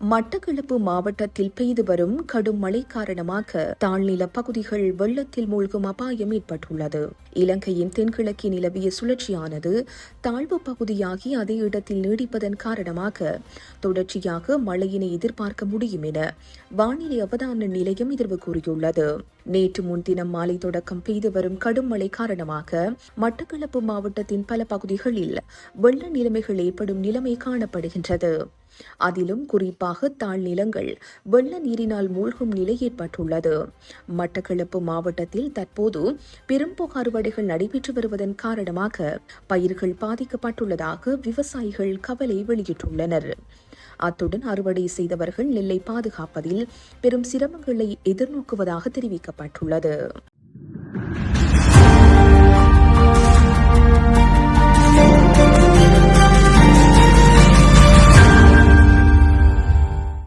மட்டக்களப்பு மாவட்டத்தில் பெய்து வரும் கடும் மழை காரணமாக தாழ்நில பகுதிகள் வெள்ளத்தில் மூழ்கும் அபாயம் ஏற்பட்டுள்ளது. இலங்கையின் தென்கிழக்கே நிலவிய சுழற்சியானது தாழ்வு பகுதியாகி அதே இடத்தில் நீடிப்பதன் காரணமாக தொடர்ச்சியாக மழையினை எதிர்பார்க்க முடியும் என வானிலை அவதான நிலையம் எதிர்வு கூறியுள்ளது. நேற்று முன்தினம் மாலை தொடக்கம் பெய்து வரும் கடும் மழை காரணமாக மட்டக்களப்பு மாவட்டத்தின் பல பகுதிகளில் வெள்ள நிலைமைகள் ஏற்படும் நிலைமை காணப்படுகின்றது. அதிலும் குறிப்பாக தாழ்நிலங்கள் வெள்ள நீரினால் மூழ்கும் நிலை ஏற்பட்டுள்ளது. மட்டக்களப்பு மாவட்டத்தில் தற்போது பெரும்போக அறுவடைகள் நடைபெற்று வருவதன் காரணமாக பயிர்கள் பாதிக்கப்பட்டுள்ளதாக விவசாயிகள் கவலை வெளியிட்டுள்ளனர். அத்துடன் அறுவடை செய்தவர்கள் நெல்லை பாதுகாப்பதில் பெரும் சிரமங்களை எதிர்நோக்குவதாக தெரிவிக்கப்பட்டுள்ளது.